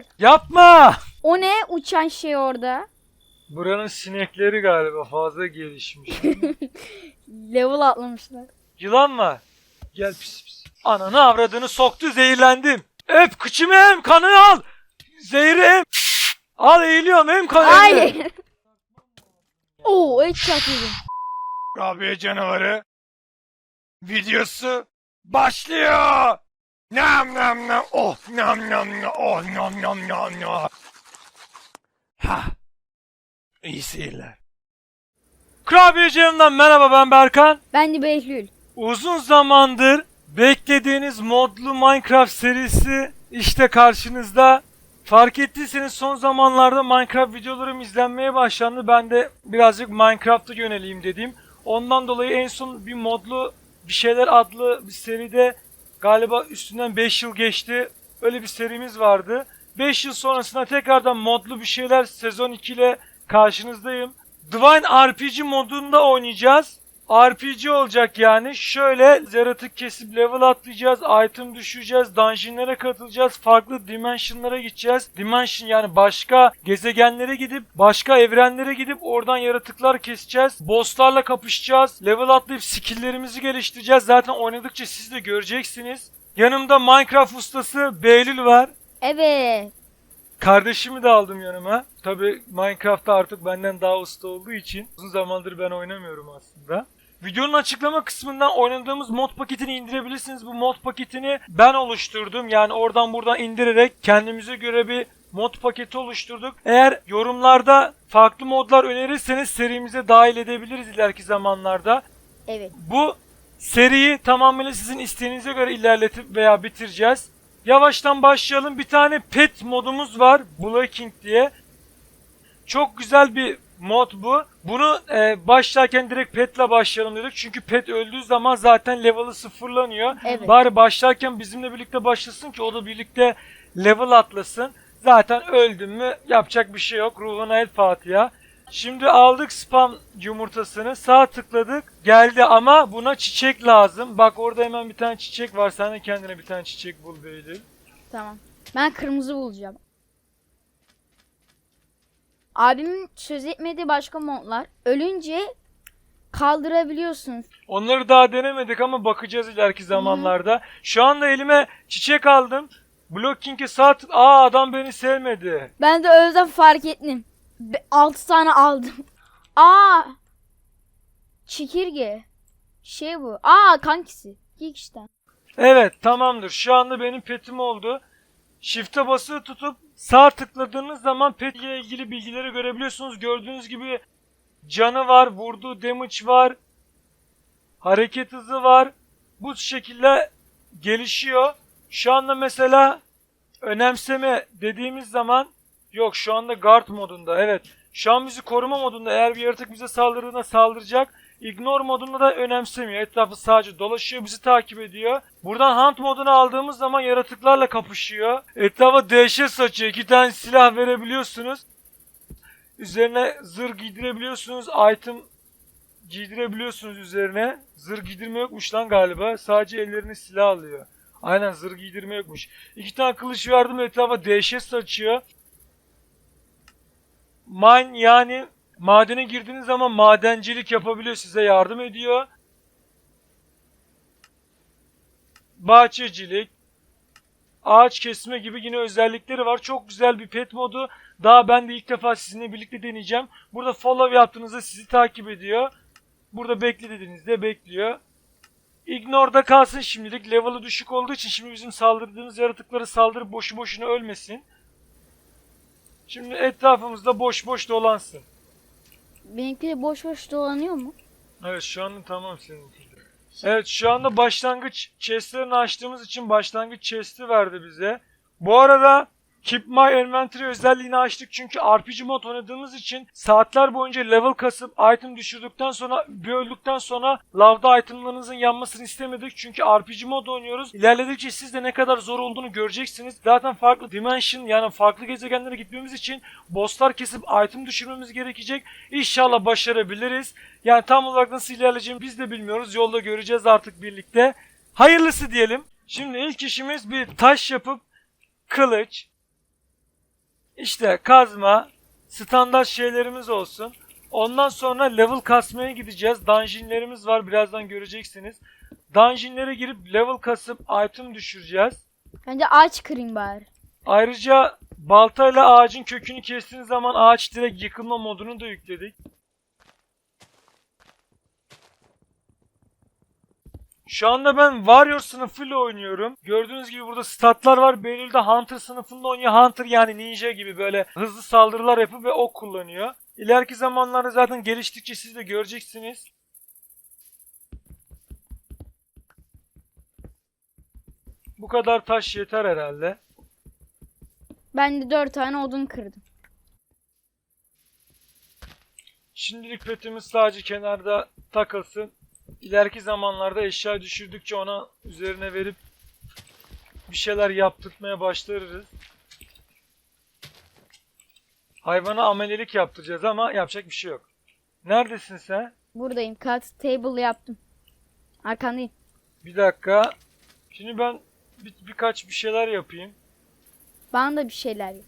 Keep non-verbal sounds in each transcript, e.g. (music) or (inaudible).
dur. Yapma! O ne uçan şey orada? Buranın sinekleri galiba fazla gelişmiş. (laughs) Level atlamışlar. Yılan var. Gel pis pis. Ananı avradını soktu zehirlendim. Öp kıçımı em kanı al. Zehri em. Al eğiliyorum em kanı. Hayır. (laughs) Oo et çakıyordum. Rabia canavarı videosu başlıyor. Nam nam nam oh nam nam nam oh nam nam nam nam. Ha. İyi seyirler. Kurabiye Cem'den merhaba ben Berkan. Ben de Behlül. Uzun zamandır beklediğiniz modlu Minecraft serisi işte karşınızda. Fark ettiyseniz son zamanlarda Minecraft videolarım izlenmeye başlandı. Ben de birazcık Minecraft'a yöneleyim dedim. Ondan dolayı en son bir modlu bir şeyler adlı bir seride galiba üstünden 5 yıl geçti. Öyle bir serimiz vardı. 5 yıl sonrasında tekrardan modlu bir şeyler sezon 2 ile karşınızdayım. Divine RPG modunda oynayacağız. RPG olacak yani. Şöyle yaratık kesip level atlayacağız, item düşüreceğiz, dungeonlara katılacağız, farklı dimensionlara gideceğiz. Dimension yani başka gezegenlere gidip, başka evrenlere gidip oradan yaratıklar keseceğiz. Bosslarla kapışacağız, level atlayıp skilllerimizi geliştireceğiz. Zaten oynadıkça siz de göreceksiniz. Yanımda Minecraft ustası Behlül var. Evet. Kardeşimi de aldım yanıma. Tabi Minecraft'ta artık benden daha usta olduğu için uzun zamandır ben oynamıyorum aslında. Videonun açıklama kısmından oynadığımız mod paketini indirebilirsiniz. Bu mod paketini ben oluşturdum. Yani oradan buradan indirerek kendimize göre bir mod paketi oluşturduk. Eğer yorumlarda farklı modlar önerirseniz serimize dahil edebiliriz ileriki zamanlarda. Evet. Bu seriyi tamamıyla sizin isteğinize göre ilerletip veya bitireceğiz. Yavaştan başlayalım. Bir tane pet modumuz var. Blocking diye. Çok güzel bir mod bu. Bunu e, başlarken direkt petle başlayalım dedik. Çünkü pet öldüğü zaman zaten level'ı sıfırlanıyor. Evet. Bari başlarken bizimle birlikte başlasın ki o da birlikte level atlasın. Zaten öldün mü yapacak bir şey yok. Ruhuna el Fatiha. Şimdi aldık spam yumurtasını sağ tıkladık geldi ama buna çiçek lazım. Bak orada hemen bir tane çiçek var. Sen de kendine bir tane çiçek bul Beylül. Tamam. Ben kırmızı bulacağım. Abimin söz etmediği başka modlar. Ölünce kaldırabiliyorsun. Onları daha denemedik ama bakacağız ileriki zamanlarda. Şu anda elime çiçek aldım. Blocking'e sağ tık... Aa adam beni sevmedi. Ben de yüzden fark ettim. 6 tane aldım. (laughs) Aa! Çekirge. Şey bu. Aa kankisi. İlk işte. Evet tamamdır. Şu anda benim petim oldu. Shift'e basılı tutup sağ tıkladığınız zaman pet ile ilgili bilgileri görebiliyorsunuz. Gördüğünüz gibi canı var, vurduğu damage var, hareket hızı var. Bu şekilde gelişiyor. Şu anda mesela önemseme dediğimiz zaman yok şu anda guard modunda evet. Şu an bizi koruma modunda eğer bir yaratık bize saldırdığında saldıracak. Ignore modunda da önemsemiyor. Etrafı sadece dolaşıyor, bizi takip ediyor. Buradan hunt modunu aldığımız zaman yaratıklarla kapışıyor. Etrafa dehşet saçıyor. İki tane silah verebiliyorsunuz. Üzerine zırh giydirebiliyorsunuz. Item giydirebiliyorsunuz üzerine. Zırh giydirme yokmuş lan galiba. Sadece ellerini silah alıyor. Aynen zırh giydirme yokmuş. İki tane kılıç verdim etrafa dehşet saçıyor. Mine yani madene girdiğiniz zaman madencilik yapabiliyor size yardım ediyor. Bahçecilik, ağaç kesme gibi yine özellikleri var. Çok güzel bir pet modu. Daha ben de ilk defa sizinle birlikte deneyeceğim. Burada follow yaptığınızda sizi takip ediyor. Burada bekle dediğinizde bekliyor. Ignore'da kalsın şimdilik. Level'ı düşük olduğu için şimdi bizim saldırdığımız yaratıkları saldırıp boşu boşuna ölmesin. Şimdi etrafımızda boş boş dolansın. Benimki de boş boş dolanıyor mu? Evet şu anda tamam seninki. de. Evet şu anda başlangıç chestlerini açtığımız için başlangıç chest'i verdi bize. Bu arada Keep My Inventory özelliğini açtık çünkü RPG mod oynadığımız için saatler boyunca level kasıp item düşürdükten sonra bir öldükten sonra lavda itemlarınızın yanmasını istemedik çünkü RPG mod oynuyoruz. İlerledikçe siz de ne kadar zor olduğunu göreceksiniz. Zaten farklı dimension yani farklı gezegenlere gitmemiz için bosslar kesip item düşürmemiz gerekecek. İnşallah başarabiliriz. Yani tam olarak nasıl ilerleyeceğimi biz de bilmiyoruz. Yolda göreceğiz artık birlikte. Hayırlısı diyelim. Şimdi ilk işimiz bir taş yapıp kılıç, işte kazma, standart şeylerimiz olsun. Ondan sonra level kasmaya gideceğiz. Dungeonlerimiz var birazdan göreceksiniz. Dungeonlere girip level kasıp item düşüreceğiz. Bence ağaç kırayım bari. Ayrıca baltayla ağacın kökünü kestiğiniz zaman ağaç direkt yıkılma modunu da yükledik. Şu anda ben Warrior sınıfıyla oynuyorum. Gördüğünüz gibi burada statlar var. Behlül de Hunter sınıfında oynuyor. Hunter yani ninja gibi böyle hızlı saldırılar yapıp ve ok kullanıyor. İleriki zamanlarda zaten geliştikçe siz de göreceksiniz. Bu kadar taş yeter herhalde. Ben de dört tane odun kırdım. Şimdilik petimiz sadece kenarda takılsın. İleriki zamanlarda eşya düşürdükçe ona üzerine verip bir şeyler yaptırtmaya başlarız. Hayvana amelelik yaptıracağız ama yapacak bir şey yok. Neredesin sen? Buradayım. Cut table yaptım. Arkandayım. Bir dakika. Şimdi ben bir, birkaç bir şeyler yapayım. Bana da bir şeyler yap.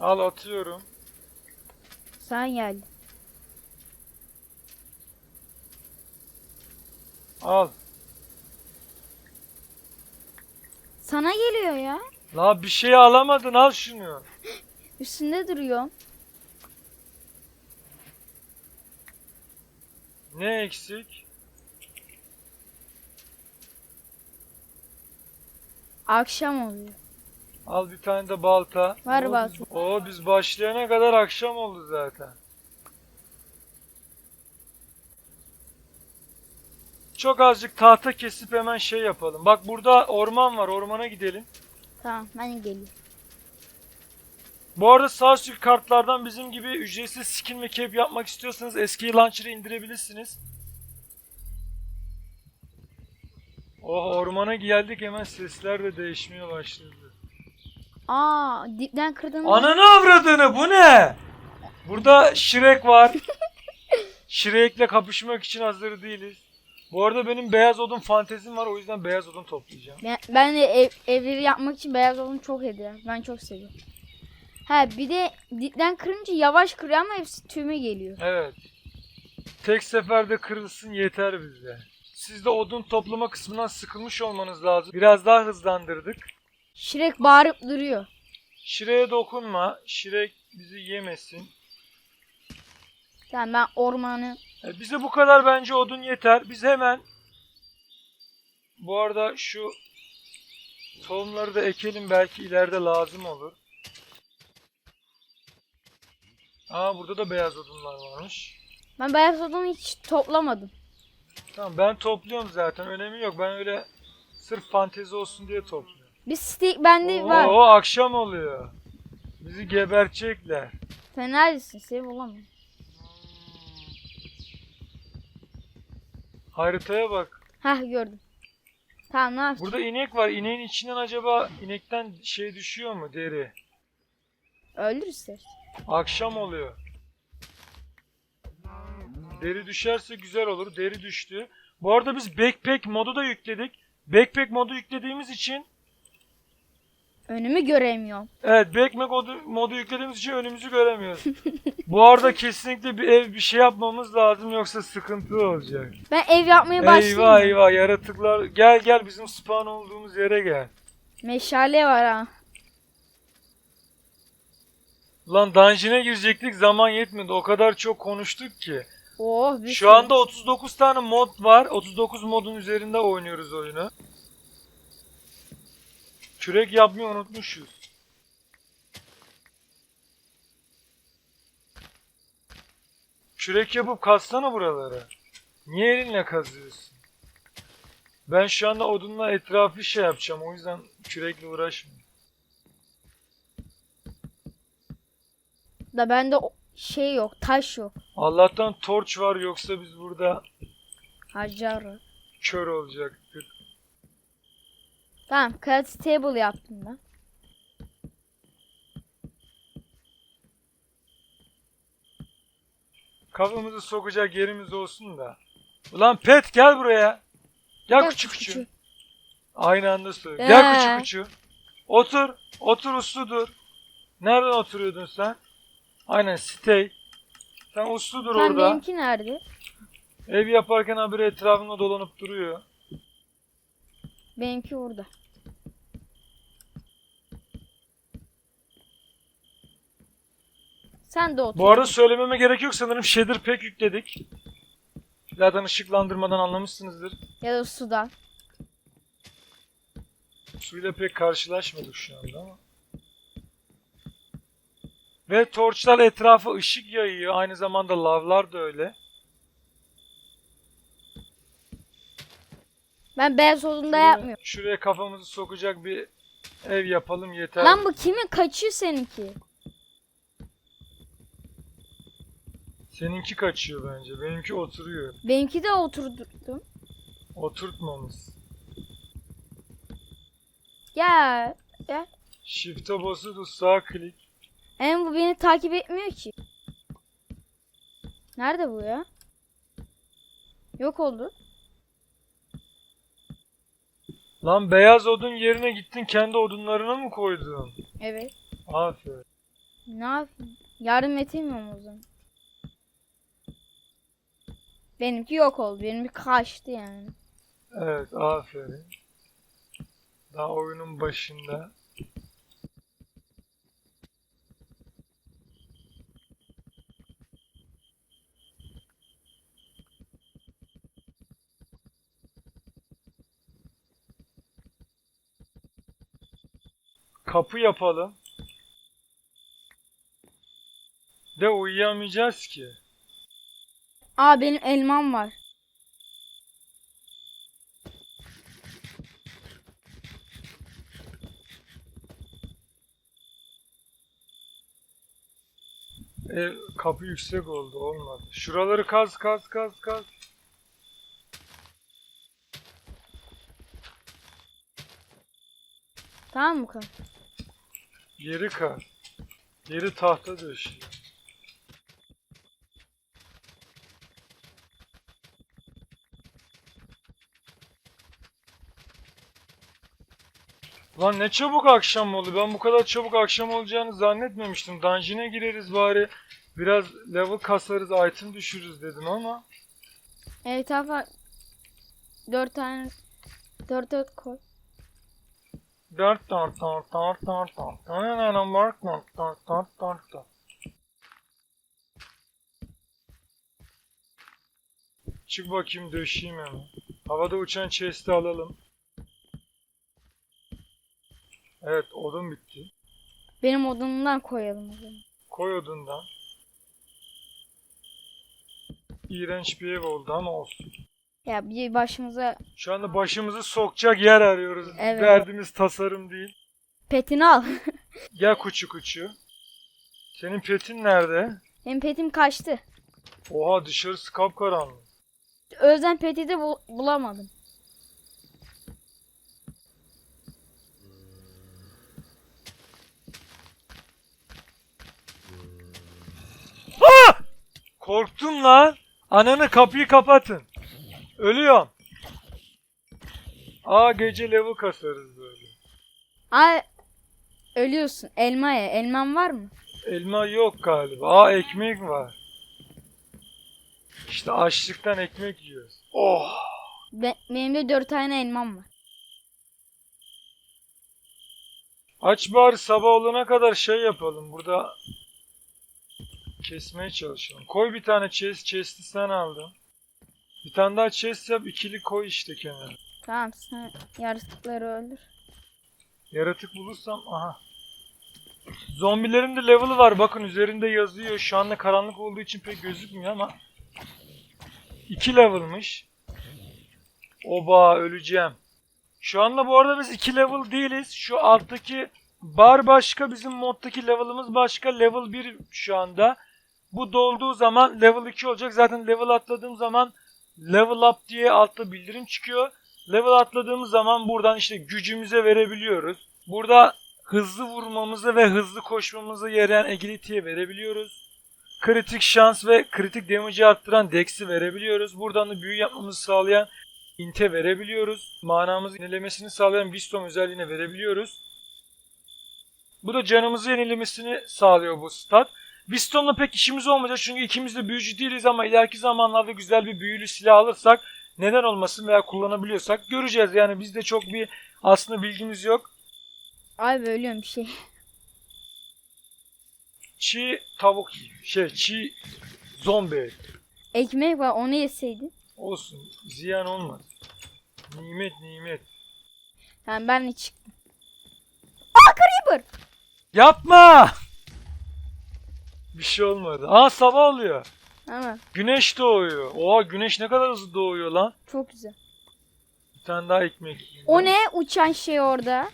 Al atıyorum. Sen geldin. Al. Sana geliyor ya. La bir şey alamadın al şunu. (laughs) Üstünde duruyor. Ne eksik? Akşam oluyor. Al bir tane de balta. Var Oo, balta. Biz, oo, biz başlayana kadar akşam oldu zaten. Çok azıcık tahta kesip hemen şey yapalım. Bak burada orman var. Ormana gidelim. Tamam ben geliyorum. Bu arada sağ üstteki kartlardan bizim gibi ücretsiz skin ve cap yapmak istiyorsanız eski launcher'ı indirebilirsiniz. Oh ormana geldik hemen sesler de değişmeye başladı. Aa dipten kırdığım Ananı avradını bu ne? Burada Shrek var. (laughs) Shrek'le kapışmak için hazır değiliz. Bu arada benim beyaz odun fantezim var o yüzden beyaz odun toplayacağım. Ben, ben de ev, evleri yapmak için beyaz odun çok ediyor. Ben çok seviyorum. Ha bir de dipten kırınca yavaş kırıyor ama hepsi tüme geliyor. Evet. Tek seferde kırılsın yeter bize. Siz de odun toplama kısmından sıkılmış olmanız lazım. Biraz daha hızlandırdık. Şirek bağırıp duruyor. Shrek'e dokunma. Shrek bizi yemesin. Tamam ben ormanı E, bize bu kadar bence odun yeter. Biz hemen bu arada şu tohumları da ekelim belki ileride lazım olur. Aa burada da beyaz odunlar varmış. ben beyaz odunu hiç toplamadım. Tamam ben topluyorum zaten. Önemi yok. Ben öyle sırf fantezi olsun diye topluyorum. Bir stick bende Oo, var. akşam oluyor. Bizi gebertecekler. Sen neredesin? Seni bulamıyorum. Haritaya bak. Hah gördüm. Tamam ne yapayım? Burada inek var. İneğin içinden acaba inekten şey düşüyor mu deri? Öldür istersen. Akşam oluyor. Deri düşerse güzel olur. Deri düştü. Bu arada biz backpack modu da yükledik. Backpack modu yüklediğimiz için Önümü göremiyorum. evet backpack modu, modu yüklediğimiz için önümüzü göremiyoruz. Bu arada kesinlikle bir ev bir şey yapmamız lazım yoksa sıkıntı olacak. Ben ev yapmaya başlayayım. Eyvah eyvah yaratıklar. Gel gel bizim spawn olduğumuz yere gel. Meşale var ha. Lan dungeon'e girecektik zaman yetmedi. O kadar çok konuştuk ki. Oh Şu anda 39 tane mod var. 39 modun üzerinde oynuyoruz oyunu. Kürek yapmayı unutmuşuz. Kürek yapıp kazsana buraları. Niye elinle kazıyorsun? Ben şu anda odunla etrafı şey yapacağım. O yüzden kürekle uğraşmıyorum. Da bende o- şey yok, taş yok. Allah'tan torç var yoksa biz burada Hacar kör olacaktık. Tamam, cut table yaptım ben. kafamızı sokacak yerimiz olsun da. Ulan pet gel buraya. Gel Gel küçük küçük küçük. küçük. Aynı anda söyle. Ee? Gel küçük küçük. Otur. Otur uslu dur. Nereden oturuyordun sen? Aynen stay. Sen uslu dur Sen orada. benimki nerede? Ev yaparken habire etrafında dolanıp duruyor. Benimki orada. Sen de otur. Bu arada söylememe gerek yok sanırım shader pack yükledik. Zaten ışıklandırmadan anlamışsınızdır. Ya da sudan. Suyla pek karşılaşmadık şu anda ama. Ve torçlar etrafa ışık yayıyor. Aynı zamanda lavlar da öyle. Ben beyaz odunda Şuraya, yapmıyorum. şuraya kafamızı sokacak bir ev yapalım yeter. Lan bu kimin? Kaçıyor seninki. Seninki kaçıyor bence. Benimki oturuyor. Benimki de oturdum. Oturtmamız. Ya. Ya. Shift'e basılı sağ klik. Hem bu beni takip etmiyor ki. Nerede bu ya? Yok oldu. Lan beyaz odun yerine gittin kendi odunlarına mı koydun? Evet. Aferin. Ne yapayım? Yardım etemiyorum o zaman. Benimki yok oldu. Benimki kaçtı yani. Evet aferin. Daha oyunun başında. Kapı yapalım. De uyuyamayacağız ki. Aa benim elmam var. E, kapı yüksek oldu olmadı. Şuraları kaz kaz kaz kaz. Tamam mı kan? Yeri kaz. Yeri tahta döşüyor. Lan ne çabuk akşam oldu. Ben bu kadar çabuk akşam olacağını zannetmemiştim. Dungeon'e gireriz bari. Biraz level kasarız, item düşürürüz dedim ama. Evet abi. Dört tane. Dört dört koy. Dört dört dört dört dört dört. Dört dört dört dört dört dört dört. Çık bakayım döşeyim hemen. Havada uçan chest'i alalım. Evet odun bitti. Benim odamdan koyalım o zaman. Koy odundan. İğrenç bir ev oldu ama olsun. Ya bir başımıza Şu anda başımızı sokacak yer arıyoruz. Evet. Derdimiz tasarım değil. petini al. (laughs) Gel kuçu kuçu. Senin petin nerede? Benim petim kaçtı. Oha dışarısı kapkaranlık. Özden peti de bul- bulamadım. Korktum lan. Ananı kapıyı kapatın. Ölüyorum. Aa gece level kasarız böyle. Ay ölüyorsun. Elma ye. Elman var mı? Elma yok galiba. Aa ekmek var. İşte açlıktan ekmek yiyoruz. Oh. Be- benim de dört tane elmam var. Aç bari sabah olana kadar şey yapalım. Burada kesmeye çalışalım. Koy bir tane chest. Chest'i sen aldın. Bir tane daha chest yap. ikili koy işte kenara. Tamam sen yaratıkları öldür. Yaratık bulursam aha. Zombilerin de level'ı var. Bakın üzerinde yazıyor. Şu anda karanlık olduğu için pek gözükmüyor ama 2 level'mış. Oba öleceğim. Şu anda bu arada biz 2 level değiliz. Şu alttaki bar başka, bizim moddaki level'ımız başka. Level 1 şu anda. Bu dolduğu zaman level 2 olacak. Zaten level atladığım zaman level up diye altta bildirim çıkıyor. Level atladığımız zaman buradan işte gücümüze verebiliyoruz. Burada hızlı vurmamızı ve hızlı koşmamızı yarayan agility'ye verebiliyoruz. kritik şans ve kritik damage'i arttıran Dex'i verebiliyoruz. Buradan da büyü yapmamızı sağlayan Int'e verebiliyoruz. Manamızı yenilemesini sağlayan Wisdom özelliğine verebiliyoruz. Bu da canımızı yenilemesini sağlıyor bu stat. Wisdom'la pek işimiz olmayacak çünkü ikimiz de büyücü değiliz ama ileriki zamanlarda güzel bir büyülü silah alırsak neden olmasın veya kullanabiliyorsak göreceğiz. Yani bizde çok bir aslında bilgimiz yok. Abi ölüyorum bir şey. Çiğ tavuk şey çiğ zombi. Ekmek var onu yeseydin. olsun ziyan olmaz. Nimet nimet. Yani ben de çıktım. Aa Creeper! Yapma! Bir şey olmadı. Aa sabah oluyor. Ama Güneş doğuyor. Oha güneş ne kadar hızlı doğuyor lan. çok güzel. Bir tane daha ekmek yiyeyim. O ne uçan şey orada?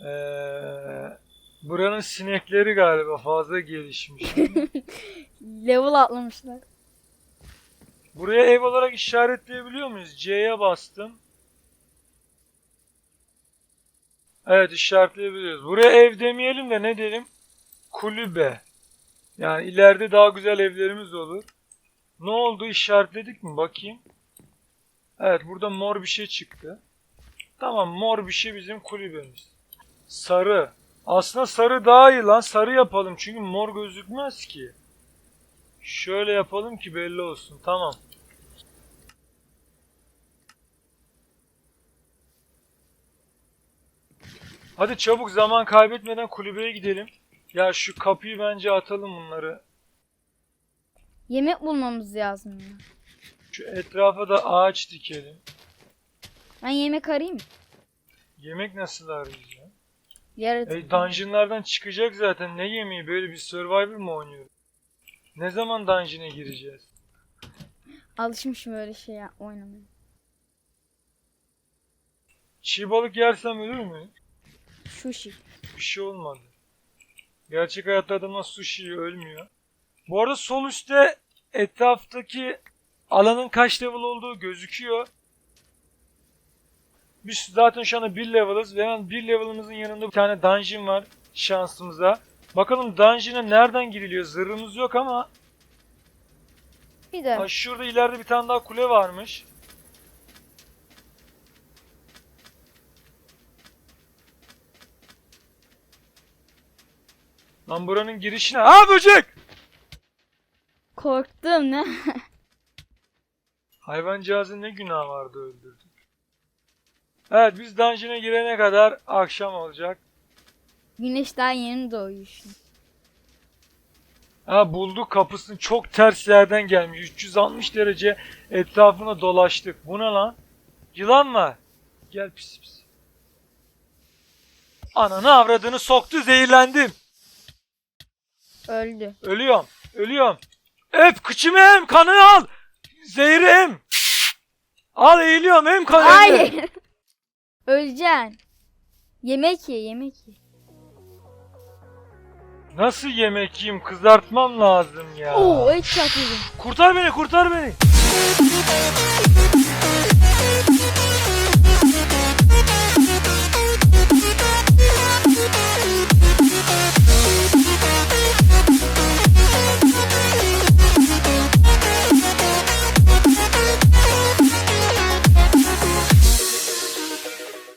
Ee, buranın sinekleri galiba fazla gelişmiş. (laughs) Level atlamışlar. Buraya ev olarak işaretleyebiliyor muyuz? C'ye bastım. Evet işaretleyebiliyoruz. Buraya ev demeyelim de ne diyelim? Kulübe. Yani ileride daha güzel evlerimiz olur. Ne oldu işaretledik mi? Bakayım. Evet burada mor bir şey çıktı. Tamam mor bir şey bizim kulübemiz. Sarı. Aslında sarı daha iyi lan. Sarı yapalım çünkü mor gözükmez ki. Şöyle yapalım ki belli olsun. Tamam. Hadi çabuk zaman kaybetmeden kulübeye gidelim. Ya şu kapıyı bence atalım bunları. Yemek bulmamız lazım ya. Şu etrafa da ağaç dikelim. Ben yemek arayayım? Yemek nasıl arayacağız? Yaratık. E, dungeonlardan çıkacak zaten. Ne yemeği? Böyle bir survivor mı oynuyoruz? Ne zaman dungeon'a gireceğiz? Alışmışım öyle şey ya, oynamaya. Çiğ balık yersem ölür mü? Sushi. Bir şey olmadı. Gerçek hayatta adamlar sushi ölmüyor. Bu arada sol üstte etraftaki alanın kaç level olduğu gözüküyor. Biz zaten şu anda 1 level'ız ve hemen 1 level'ımızın yanında bir tane dungeon var şansımıza. Bakalım dungeon'a nereden giriliyor? Zırhımız yok ama Bir de ha, şurada ileride bir tane daha kule varmış. Lan buranın girişine... Aa böcek! korktum ne? Hayvancağızın ne günah vardı öldürdük. Evet biz dungeon'a girene kadar akşam olacak. Güneş daha yeni doğuyor şimdi. Ha bulduk kapısını çok ters yerden gelmiş. 360 derece etrafına dolaştık. Bu ne lan? Yılan var. Gel pis pis. Ananı avradını soktu zehirlendim. Öldü. Ölüyorum. Ölüyorum. Öp kıçımı em kanını al. Zehri em. Al eğiliyorum em kanını. Hayır. Öleceksin. Yemek ye, yemek ye. Nasıl yemek yiyeyim kızartmam lazım ya. Oo, et çakıyordum. Kurtar beni kurtar beni.